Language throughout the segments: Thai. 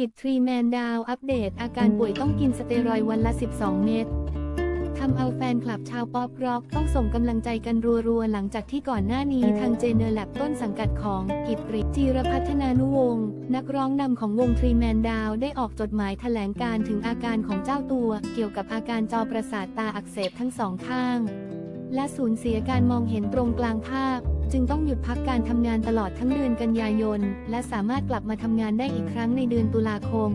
กิจทรีแมนดาวอัปเดต อาการป่วยต้องกินสเตียรอยวันละ 12 เม็ดทำเอาแฟนคลับชาวป๊อปร็อกต้องส่งกำลังใจกันรัวๆ หลังจากที่ก่อนหน้านี้ทางเจเนอร์แลบต้นสังกัดของกิตริจีรพัฒนานุวงศ์นักร้องนำของวงทรีแมนดาวได้ออกจดหมายแถลงการถึงอาการของเจ้าตัว เกี่ยวกับอาการจอประสาทตาอักเสบทั้งสองข้าง และสูญเสียการมองเห็นตรงกลางภาพ จึงต้องหยุดพักการทำงานตลอดทั้งเดือนกันยายน และสามารถกลับมาทำงานได้อีกครั้งในเดือนตุลาคม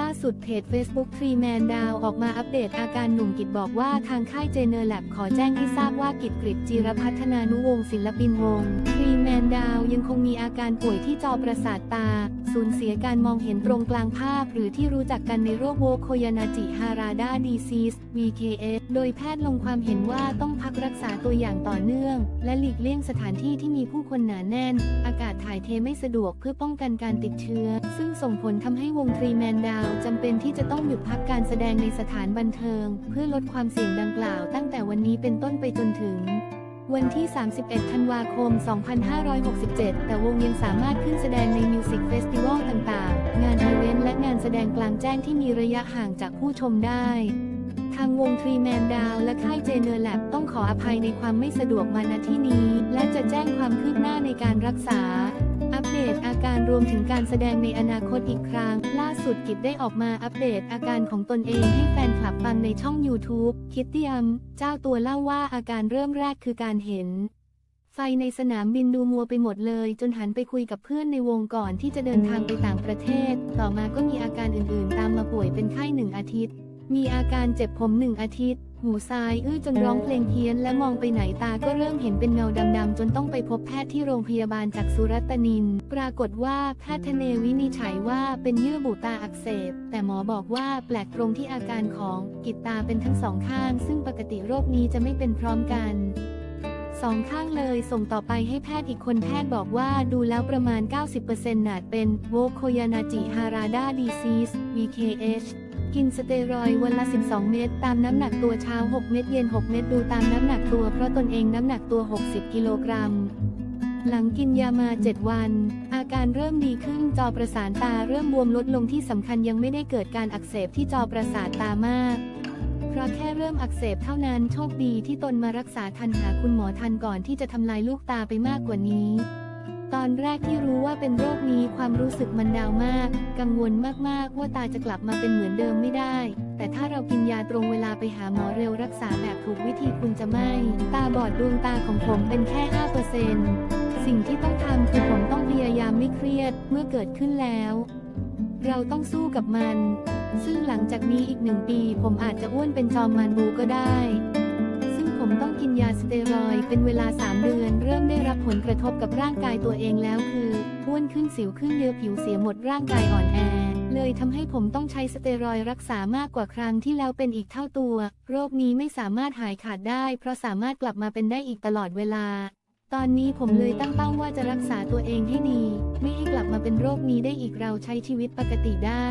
ล่าสุดเพจ Facebook ทรีแมนดาวออกมาอัปเดตอาการหนุ่มกิจบอกว่าทางค่ายเจเนอร์แลบขอแจ้งให้ทราบว่ากิจกริจจีรพัฒนานุวงศ์ศิลปินวงทรีแมนดาวยังคงมีอาการป่วยที่จอประสาทตา สูญเสียการมองเห็นตรงกลางภาพ หรือที่รู้จักกันในโรคโวโคยานาจิฮาราดาดีซีส VKS โดยแพทย์ลงความเห็นว่าต้องพักรักษาตัวอย่างต่อเนื่อง และหลีกเลี่ยงสถานที่ที่มีผู้คนหนาแน่น อากาศถ่ายเทไม่สะดวกเพื่อป้องกันการติดเชื้อ ซึ่งส่งผลทำให้วงทรีแมนดาวจำเป็นที่จะต้องหยุดพักการแสดงในสถานบันเทิง เพื่อลดความเสี่ยงดังกล่าว ตั้งแต่วันนี้เป็นต้นไปจนถึง วันที่ 31 ธันวาคม 2567 แต่วงยังสามารถขึ้นแสดงในมิวสิกเฟสติวัลต่างๆ งานอีเวนต์และงานแสดงกลางแจ้งที่มีระยะห่างจากผู้ชมได้ทางวงทรีแมนดาวและค่ายเจเนอร์แลบต้องขออภัยในความไม่สะดวกมาณที่นี้ และจะแจ้งความคืบหน้าในการรักษา อัปเดตอาการรวมถึงการแสดงในอนาคตอีกครั้ง ล่าสุดกิจได้ออกมาอัปเดตอาการของตนเองให้แฟนคลับฟังในช่อง YouTube คิดเตียม เจ้าตัวเล่าว่าอาการเริ่มแรกคือการเห็น ไฟในสนามบินดูมัวไปหมดเลย จนหันไปคุยกับเพื่อนในวงก่อนที่จะเดินทางไปต่างประเทศ ต่อมาก็มีอาการอื่นๆ ตามมาป่วยเป็นไข้หนึ่งอาทิตย์ มีอาการเจ็บผมหนึ่งอาทิตย์ หูซ้ายอื้อจนร้องเพลงเพี้ยนและมองไปไหนตาก็เริ่มเห็นเป็นเงาดำๆจนต้องไปพบแพทย์ที่โรงพยาบาลจากสุรัตนิน ปรากฏว่าแพทย์ทะเนวินิจฉัยว่าเป็นเยื่อบุตาอักเสบ แต่หมอบอกว่าแปลกตรงที่อาการของกิตตาเป็นทั้งสองข้าง ซึ่งปกติโรคนี้จะไม่เป็นพร้อมกันสองข้างเลยส่งต่อไปให้แพทย์อีกคนแพทย์บอกว่าดูแล้วประมาณ 90%นาดเป็นโวโคยานาจิฮาราดาดีซีส VKH กินสเตียรอยวันละ 12 เม็ดตามน้ำหนักตัวเช้า 6 เม็ดเย็น 6 เม็ดดูตามน้ำหนักตัวเพราะตนเองน้ำหนักตัว 60 กิโลกรัม หลังกินยามา 7 วัน อาการเริ่มดีขึ้นจอประสานตาเริ่มบวมลดลงที่สำคัญยังไม่ได้เกิดการอักเสบที่จอประสาทตามากเพราะแค่เริ่มอักเสบเท่านั้นโชคดีที่ตนมารักษาทันหาคุณหมอทันก่อนที่จะทำลายลูกตาไปมากกว่านี้ ตอนแรกที่รู้ว่าเป็นโรคนี้ความรู้สึกมันดาวมาก กังวลมากๆ ว่าตาจะกลับมาเป็นเหมือนเดิมไม่ได้ แต่ถ้าเรากินยาตรงเวลาไปหาหมอเร็วรักษาแบบถูกวิธีคุณจะไม่ ตาบอดดวงตาของผมเป็นแค่ 5%สิ่งที่ต้องทำคือผมต้องพยายามไม่เครียดเมื่อเกิดขึ้นแล้ว เราต้องสู้กับมัน ซึ่งหลังจากนี้อีกหนึ่งปี ผมอาจจะอ้วนเป็นจอมมันบูก็ได้ ผมต้องกินยาสเตียรอยเป็นเวลา 3 เดือน เริ่มได้รับผลกระทบกับร่างกายตัวเองแล้วคืออ้วนขึ้นสิวขึ้นเยอะผิวเสียหมดร่างกายอ่อนแอ เลยทำให้ผมต้องใช้สเตียรอยรักษามากกว่าครั้งที่แล้วเป็นอีกเท่าตัว โรคนี้ไม่สามารถหายขาดได้ เพราะสามารถกลับมาเป็นได้อีกตลอดเวลา ตอนนี้ผมเลยตั้งเป้าว่าจะรักษาตัวเองให้ดี ไม่ให้กลับมาเป็นโรคนี้ได้อีกเราใช้ชีวิตปกติได้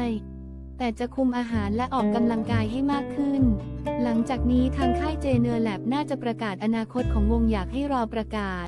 แต่จะคุมอาหารและออกกำลังกายให้มากขึ้น หลังจากนี้ทางค่ายเจเนอร์แลบน่าจะประกาศอนาคตของวงอยากให้รอประกาศ